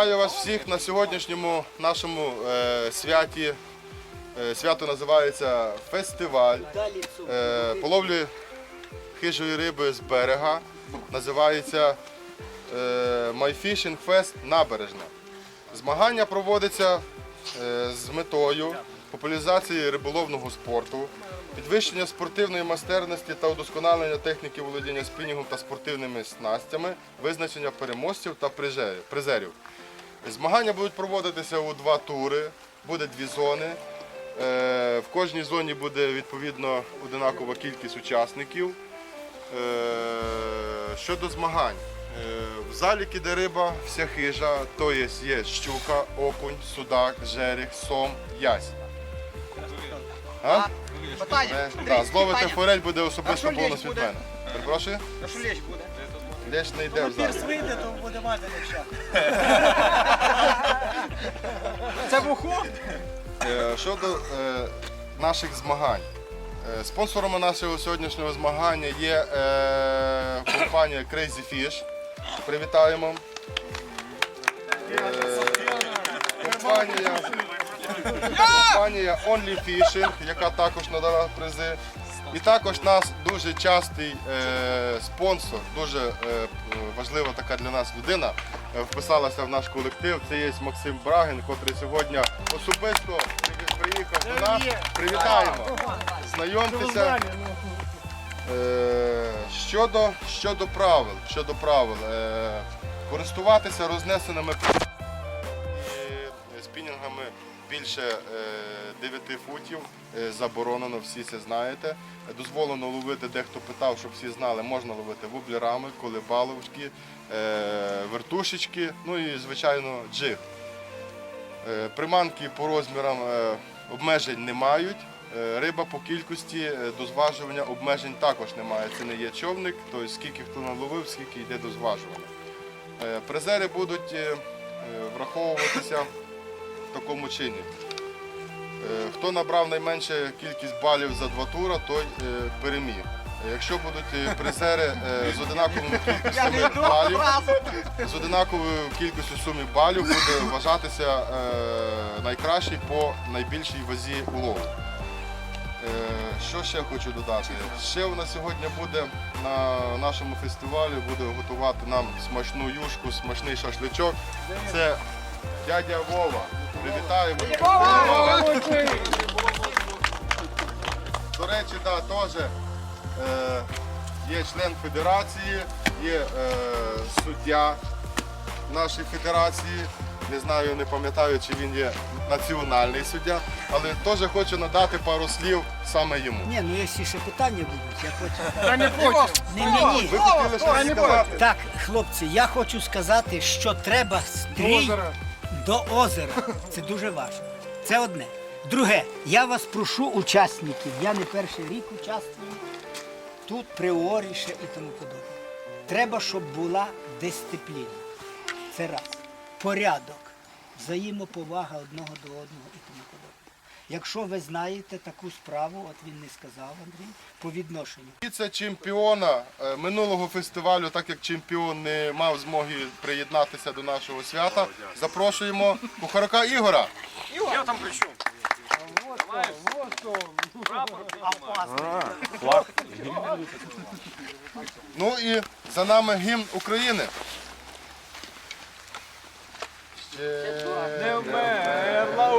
Вітаю вас всіх на сьогоднішньому нашому е, святі. Е, свято називається фестиваль е, половлі хижої риби з берега. Називається е, My Fishing Fest Набережна. Змагання проводиться е, з метою популяризації риболовного спорту, підвищення спортивної майстерності та удосконалення техніки володіння спінінгом та спортивними снастями, визначення переможців та призерів. Змагання будуть проводитися у два тури, буде дві зони. Е, В кожній зоні буде відповідно одинакова кількість учасників. Е, Щодо змагань, е, в залі киде риба, вся хижа, то є, є щука, окунь, судак, жерех, сом, ясь. А? Е, да, зловити форель буде особисто бонус від мене. Перепрошую? А що лещ буде? Лещ не йде в залі. вийде, то буде мати леща. Це вуху? Е, Щодо е, наших змагань. Е, Спонсорами нашого сьогоднішнього змагання є е, компанія Crazy Fish. Привітаємо. Е, компанія, компанія Only Fishing, яка також надала призи. І також наш дуже частий е, спонсор, дуже е, важлива така для нас людина, е, вписалася в наш колектив. Це є Максим Брагин, котрий сьогодні особисто приїхав до нас. Привітаємо! Знайомтеся. Е, щодо, щодо правил, щодо правил, е, користуватися рознесеними більше е, 9 футів е, заборонено, всі це знаєте. Дозволено ловити, дехто питав, щоб всі знали, можна ловити вублерами, колебаловки, е, вертушечки, ну і звичайно джиг. Е, Приманки по розмірам е, обмежень не мають. Е, Риба по кількості е, до зважування обмежень також немає. Це не є човник, тобто скільки хто наловив, скільки йде до зважування. Е, Призери будуть е, е, враховуватися в такому чині. Е, Хто набрав найменшу кількість балів за два тура, той е, переміг. Якщо будуть е, призери з одинаковими кількістями балів, з одинаковою кількістю суми балів буде вважатися найкращий по найбільшій вазі улову. Що ще хочу додати? Ще у нас сьогодні буде на нашому фестивалі буде готувати нам смачну юшку, смачний шашличок. Це дядя Вова. Привітаємо. До речі, да, теж е, є член федерації, є е, суддя нашої федерації. Не знаю, не пам'ятаю, чи він є національний суддя, але теж хочу надати пару слів саме йому. Ні, ну якщо ще питання будуть, я хочу. Та не потім. Не мені. Ви хотіли щось сказати? Так, хлопці, я хочу сказати, що треба стрій до озера. Це дуже важливо. Це одне. Друге, я вас прошу, учасників, я не перший рік участвую, тут приоріше і тому подобне. Треба, щоб була дисципліна. Це раз. Порядок, взаємоповага одного до одного і тому подобне. Якщо ви знаєте таку справу, от він не сказав, Андрій, по відношенню. Це чемпіона е, минулого фестивалю, так як чемпіон не мав змоги приєднатися до нашого свята. Запрошуємо Кухарака Ігора. Я там при чому? Ну і за нами гімн України. Не вмерла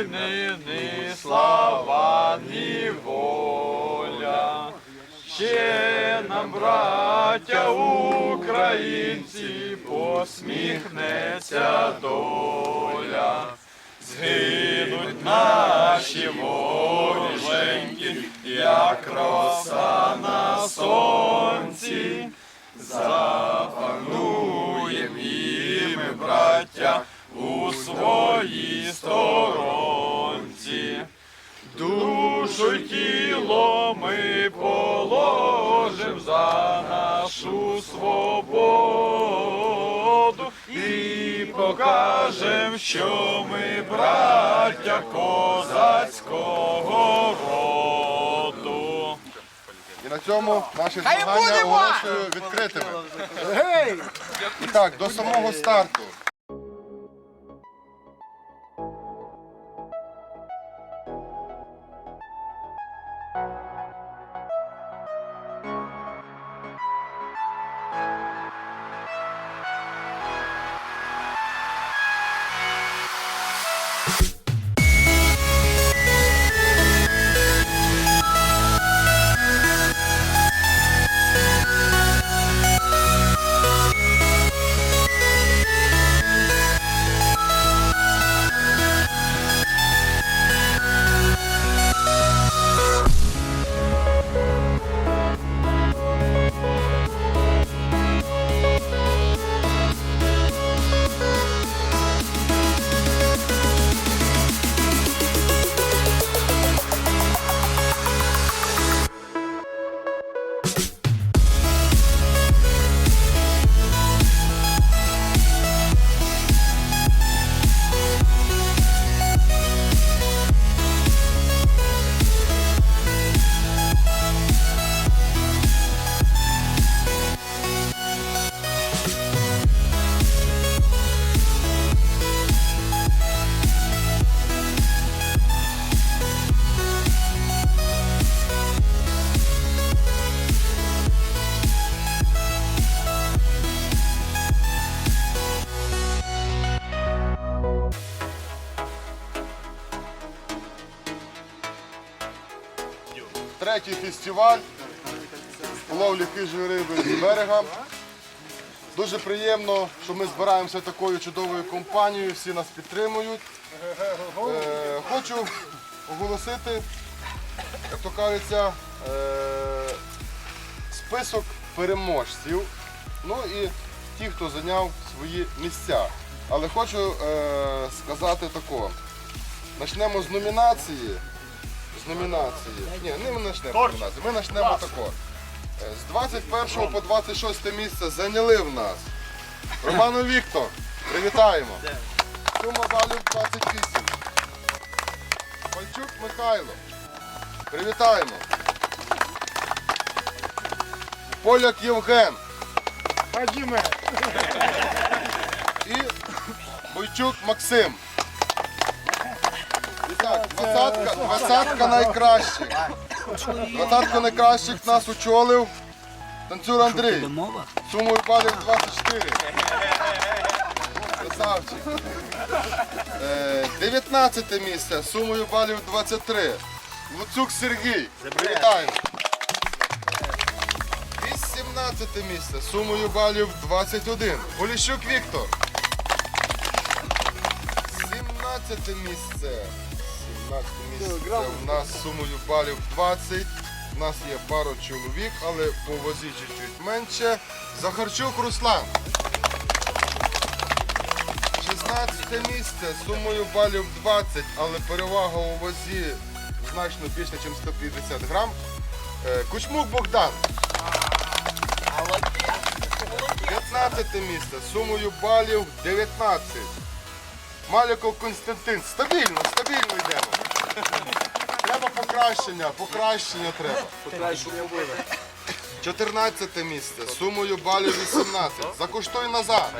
України слава, ні воля. Ще нам, браття українці, посміхнеться доля. Згинуть наші воріженьки, як роса на сонці. Запануєм і ми, браття, у своїй сторонці. Душу тіло ми положим за нашу свободу і покажем, що ми браття козацького роду. І на цьому наші змагання оголошую відкритими. І так, до самого старту. Фестиваль ловлі хижої риби з берега. Дуже приємно, що ми збираємося такою чудовою компанією, всі нас підтримують. Е, хочу оголосити, як то кажеться, е, список переможців. Ну і ті, хто зайняв свої місця. Але хочу е, сказати тако. Почнемо з номінації. Номінації. Ні, не ми почнемо номінації. Ми почнемо тако. Е, З 21 по 26 місце зайняли в нас. Роману Віктор. Привітаємо. Сума балів 28. Пальчук Михайло. Привітаємо. Поляк Євген. І Бойчук Максим. Двадцятка, двадцятка найкращих. Двадцятка найкращих нас очолив танцюр Андрій. Сумою балів 24. Красавчик. Е, 19 місце, сумою балів 23. Луцюк Сергій. Привітаємо. 18 місце, сумою балів 21. Поліщук Віктор. 17 місце. 17 місце у нас сумою балів 20. У нас є пару чоловік, але по возі чуть-чуть менше. Захарчук Руслан. 16 місце, сумою балів 20, але перевага у вазі значно більше, ніж 150 грам. Е, Кучмук Богдан. 15 місце, сумою балів 19. Маляков Константин. Стабільно, стабільно йдемо. Треба покращення, покращення треба. 14 місце, сумою балів 18. Закуштуй назад.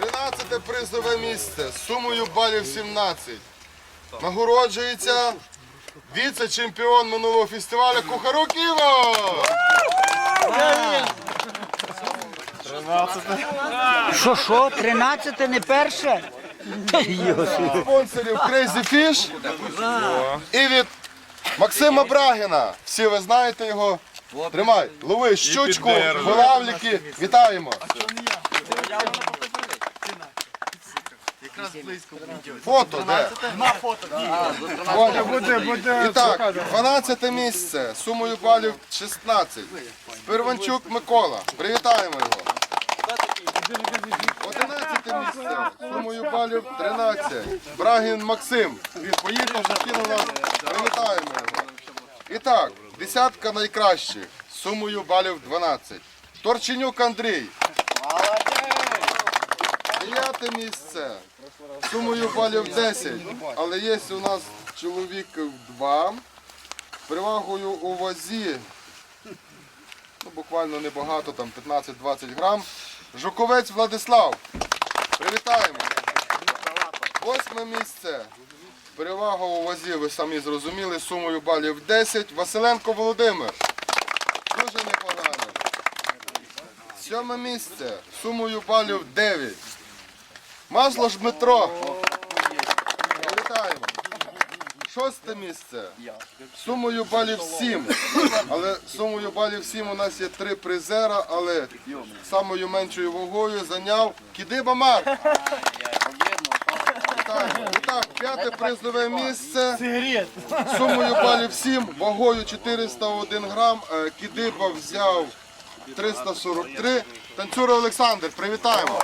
13 призове місце, сумою балів 17. Нагороджується віце-чемпіон минулого фестивалю Кухарук Іво! Що, що, 13 не перше? Спонсорів Crazy Fish і від Максима Брагіна. Всі ви знаєте його. Тримай, лови щучку, вилавліки. Вітаємо. Фото, де? Фото. І так, 12 місце, сумою балів 16. Спирванчук Микола. Привітаємо його. 11 місце, сумою балів 13. Брагін Максим. Поїхав, закинув нас. Привітаємо його. І так, десятка найкращих, сумою балів 12. Торченюк Андрій. Дев'яте місце. Сумою балів 10. Але є у нас чоловік два. перевагою у вазі, ну, буквально небагато, там 15-20 грам. Жуковець Владислав. Привітаємо. Восьме місце. Перевага у вазі, ви самі зрозуміли, сумою балів 10. Василенко Володимир. Дуже непогано. Сьоме місце. Сумою балів 9. Масло ж Дмитро. Привітаємо. Шосте місце. Сумою балів 7. Але сумою балів 7 у нас є три призера, але самою меншою вагою зайняв Кідиба Марк. Вітаємо. І так, п'яте призове місце. Сумою балів 7, вагою 401 грам. Е, Кідиба взяв 343. Танцюра Олександр, привітаємо.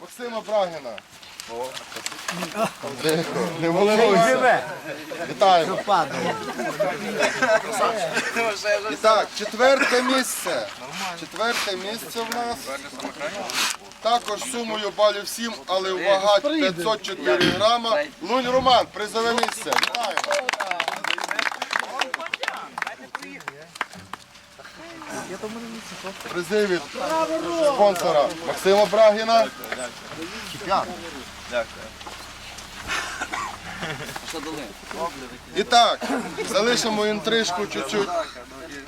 Максима Брагіна. Не волнуйся. Вітаємо. І так, четверте місце. Четверте місце в нас. Також сумою балів 7, але вага 504 грама. Лунь Роман, призове місце. Вітаємо. Призи від спонсора Максима Брагіна. І так, залишимо інтрижку чуть-чуть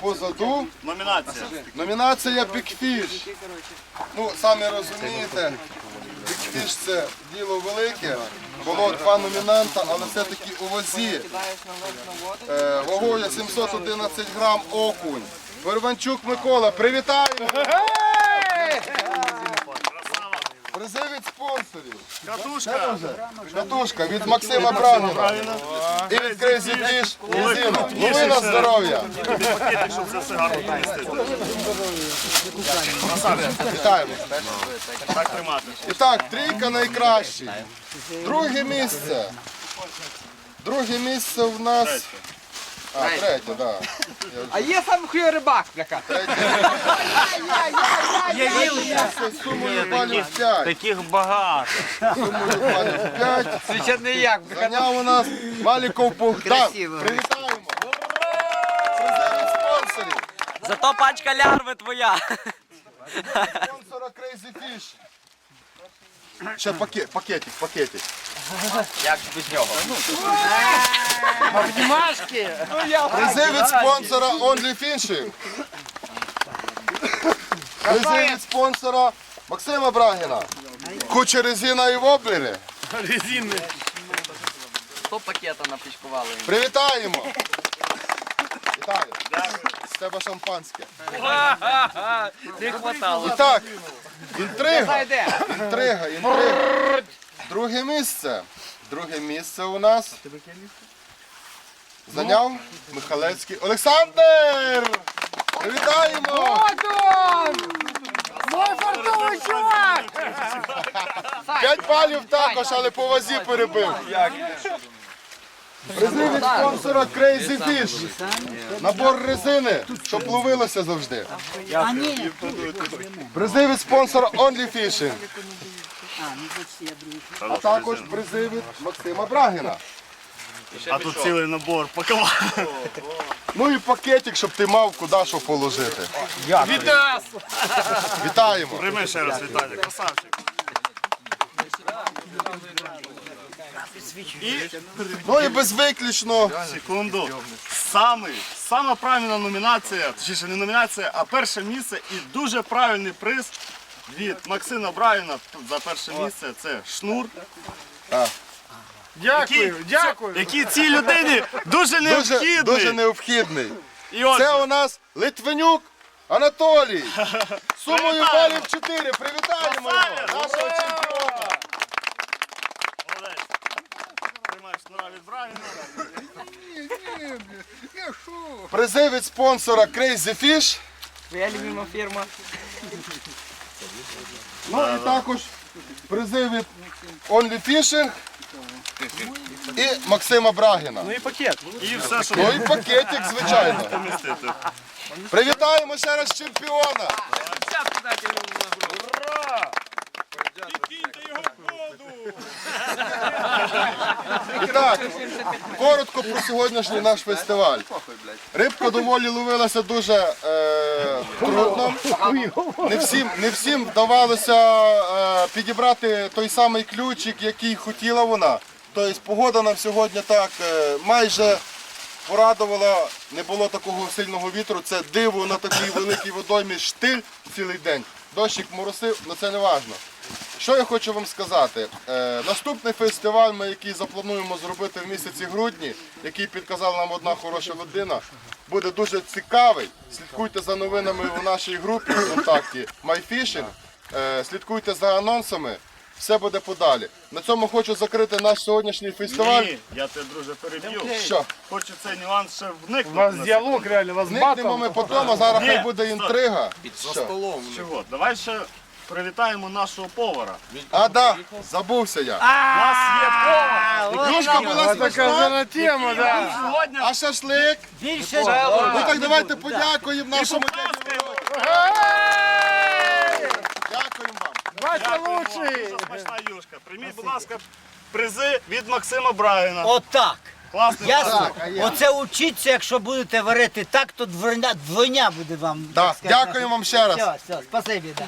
позаду. Номінація. Номінація Fish. Ну, самі розумієте, Fish це діло велике. Було два номінанта, але все-таки у вазі. Е, вагою 711 грам окунь. Верванчук Микола, привітаємо! Призи від спонсорів. Катушка. Катушка від Максима Брагіна. І від Crazy Fish резина. Лови на здоров'я. Вітаємо. Так тримати. І так, трійка найкращий. Друге місце. Друге місце в нас. А, третє, так. Да. А є сам хуй рибак, бляха. Є віл. Сумою балів 5. Таких багато. Сумою балів 5. Свіча не як, бляха. Зайняв у нас Маліков Богдан. Красиво. Привітаємо. Призи від спонсорів. Зато пачка лярви твоя. Спонсора Crazy Fish. Ще пакет, пакетик, пакетик. Як без нього? Призи від спонсора Only Fishing. Призи від спонсора Максима Брагіна. Куча резина і воблери. Сто пакета напічкували. Привітаємо! Вітаю! З тебе шампанське. Не хватало. І так, інтрига, інтрига, інтрига. Друге місце. Друге місце у нас. Зайняв Михалецький Олександр! Привітаємо! Мой фартовий чувак! П'ять балів також, але по вазі перебив. Від спонсора Crazy Fish. Набор резини, щоб ловилося завжди. Призи від спонсора Only Fishing. А, ну. А також призи від Максима Брагіна. А тут цілий набор пакова. Ну і пакетик, щоб ти мав куди що положити. Вітаємо. Прийми ще раз вітання, красавчик. Ну і безвиключно Секунду. Самий, сама правильна номінація, точніше не номінація, а перше місце і дуже правильний приз від Максима Брайана за перше місце це шнур. Дякую, дякую. Який цій людині дуже дуже, необхідний. дуже необхідний. І отже, Це у нас Литвинюк Анатолій. Сумою Привітаємо. балів 4. Привітаємо його, нашого чемпіона. Молодець. Тримаєш шнура від Брайана. Призи від спонсора Crazy Fish. Твоя любима фірма. Ну і також призи від Only Fishing і Максима Брагіна. І пакет. І все, що Ну і пакетик, звичайно. помістити. Привітаємо ще раз чемпіона. Ура! Його в воду! І так, коротко про сьогоднішній наш фестиваль. Рибка доволі ловилася дуже е, трудно. Не всім, не всім вдавалося е, підібрати той самий ключик, який хотіла вона. Тобто погода нам сьогодні так е, майже порадувала, не було такого сильного вітру. Це диво на такій великій водоймі штиль цілий день. Дощик моросив, але це не важливо. Що я хочу вам сказати? Е, наступний фестиваль, ми, який заплануємо зробити в місяці грудні, який підказала нам одна хороша людина, буде дуже цікавий. Слідкуйте за новинами у нашій групі ВКонтакті MyFishing. Е, слідкуйте за анонсами. Все буде подалі. На цьому хочу закрити наш сьогоднішній фестиваль. Ні, я тебе, друже, переб'ю. Що? Хочу цей нюанс ще вникнути. У вас діалог реально, у вас Зникнемо ми потім, а зараз хай буде інтрига. Що? секунду. Чого? Давай ще привітаємо нашого повара. А, да, забувся я. У нас є повар. Ігрушка була Така смачна, на тему, да. Сьогодні а шашлик? Більше Ну так давайте подякуємо нашому дяді Дякуємо вам. Вам. лучший. Дуже смачна юшка. Прийміть, будь ласка, призи від Максима Брайана. отак. Класний Ясно? Так, а я? Оце учіться, якщо будете варити так, то двойня, двойня буде вам. Да, так сказати, дякую вам ще раз. Все, все, спасибі. Да.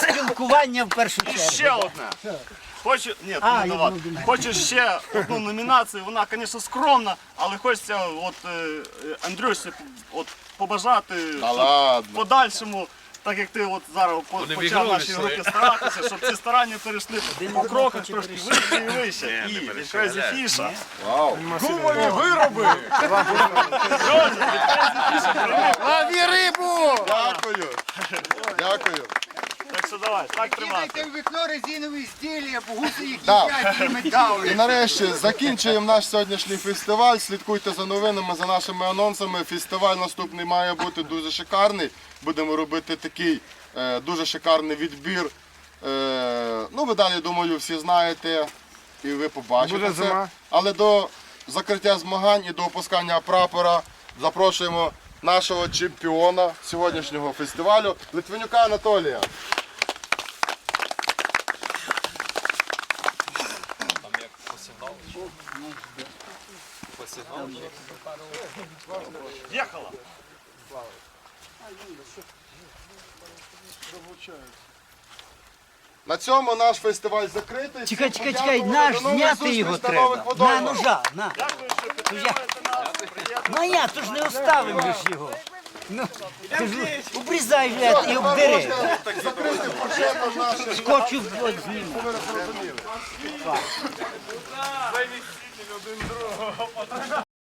Спілкування в першу І чергу. ще одне. Хочу, ні, А, не я давати. думав, Хочу ще одну номінацію. Вона, звісно, скромна, але хочеться от е, Андрюші от побажати, Та щоб ладно. в подальшому. Так як ти от зараз Вони почав наші руки групі старатися, щоб ці старання перейшли по кроках трошки вище і вище. І від Crazy Fish. Вау. Гумові вироби! Лови рибу! Дякую. Дякую. Давай, так тримати. в вікно резинові стілі, бо гуси їх їдять, і метали. І нарешті закінчуємо наш сьогоднішній фестиваль. Слідкуйте за новинами, за нашими анонсами. Фестиваль наступний має бути дуже шикарний. Будемо робити такий е, дуже шикарний відбір. Е, ну, ви далі, думаю, всі знаєте і ви побачите. Буде це. зима. Але до закриття змагань і до опускання прапора запрошуємо нашого чемпіона сьогоднішнього фестивалю Литвинюка Анатолія. Їхала! На цьому наш фестиваль закритий. Чекай, чекай, чекай, наш зняти його треба. На ножа, на. Дякую, що підтримуєте нас. Приємно. Ну то ж не оставимо ж його. Ну, ти ж обрізай блядь, і обдери. закрити фуршетом наше. Скотчу от зніму. Ви зрозуміли.